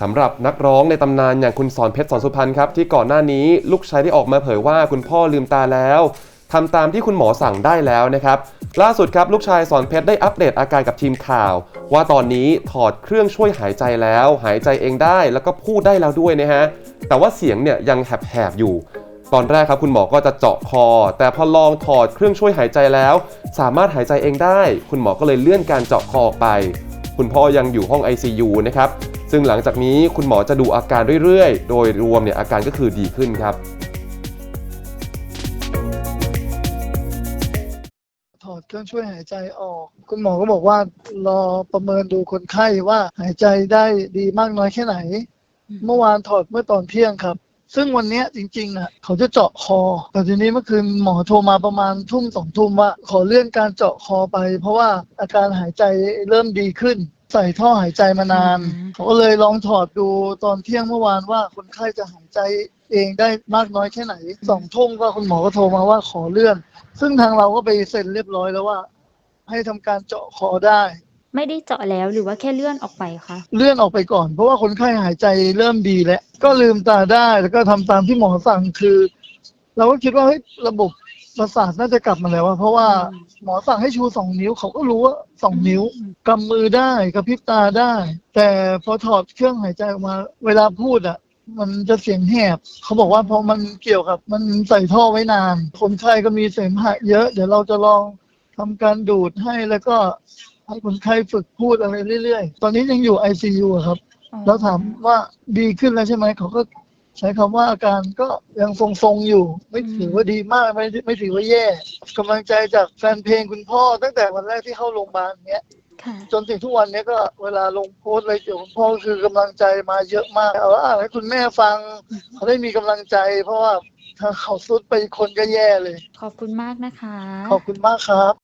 สำหรับนักร้องในตำนานอย่างคุณสอนเพชรสอนสุพรรณครับที่ก่อนหน้านี้ลูกชายได้ออกมาเผยว่าคุณพ่อลืมตาแล้วทำตามที่คุณหมอสั่งได้แล้วนะครับ ล่าสุดครับลูกชายสอนเพชรได้อัปเดตอาการกับทีมข่าว ว่าตอนนี้ถอดเครื่องช่วยหายใจแล้ว หายใจเองได้แล้วก็พูดได้แล้วด้วยนะฮะแต่ว่าเสียงเนี่ยยังแหบๆอยู่ ตอนแรกครับคุณหมอก็จะเจาะคอ แต่พอลองถอดเครื่องช่วยหายใจแล้ว สามารถหายใจเองได้ คุณหมอก็เลยเลื่อนการเจาะคอออกไป คุณพ่อยังอยู่ห้อง ICU นะครับ ซึ่งหลังจากนี้คุณหมอจะดูอาการเรื่อยๆ โดยรวมเนี่ยอาการก็คือดีขึ้นครับถอดเครื่องช่วยหายใจออก คุณหมอก็บอกว่ารอประเมินดูคนไข้ว่าหายใจได้ดีมากน้อยแค่ไหน เมื่อวานถอดเมื่อตอนเที่ยงครับ ซึ่งวันเนี้ยจริงๆน่ะเขาจะเจาะคอ แต่ทีนี้เมื่อคืนหมอโทรมาประมาณทุ่มสองทุ่มว่า ขอเลื่อนการเจาะคอไป เพราะว่าอาการหายใจเริ่มดีขึ้น ใส่ท่อหายใจมานาน อืม เขาก็เลยลองถอดดูตอนเที่ยงเมื่อวานว่าคนไข้จะหายใจเองได้มากน้อยแค่ไหนสองทุ่มก็คุณหมอก็โทรมาว่าขอเลื่อน ซึ่งทางเราก็ไปเซ็นเรียบร้อยแล้วว่า ให้ทำการเจาะคอได้ ไม่ได้เจาะแล้วหรือว่าแค่เลื่อนออกไปคะเลื่อนออกไปก่อน เพราะว่าคนไข้หายใจเริ่มดีแล้ว ก็ลืมตาได้แล้วก็ทำตามที่หมอสั่งคือ เราก็คิดว่าเฮ้ยระบบ ประสาทน่าจะกลับมาแล้วอะเพราะว่าหมอสั่งให้ชูสองนิ้วเขาก็รู้ว่าสองนิ้วกำมือได้กระพริบตาได้ แต่พอถอดเครื่องหายใจออกมา เวลาพูดอะมันจะเสียงแหบ เขาบอกว่าเพราะมันเกี่ยวกับ มันใส่ท่อไว้นาน คนไข้ก็มีเสมหะเยอะ เดี๋ยวเราจะลองทำการดูดให้แล้วก็ให้คนไข้ฝึกพูดอะไรเรื่อยๆ ตอนนี้ยังอยู่ ICU อะครับอ๋อแล้วถามว่าดีขึ้นแล้วใช่ไหมเขาก็ ใช้คำว่าอาการก็ยังทรงๆอยู่ ไม่ถือว่าดีมากไม่ไม่ถือว่าแย่กำลังใจจากแฟนเพลงคุณพ่อ ตั้งแต่วันแรกที่เข้าโรงพยาบาลเนี้ยค่ะจนถึงทุกวันนี้ก็เวลาลงโพสต์อะไรเกี่ยวกับคุณพ่อคือกำลังใจมาเยอะมากเอาว่าอ่านให้คุณแม่ฟังเขาได้มีกำลังใจ เพราะว่าถ้าเขาสุดไปอีกคนก็แย่เลย ขอบคุณมากนะคะ ขอบคุณมากครับ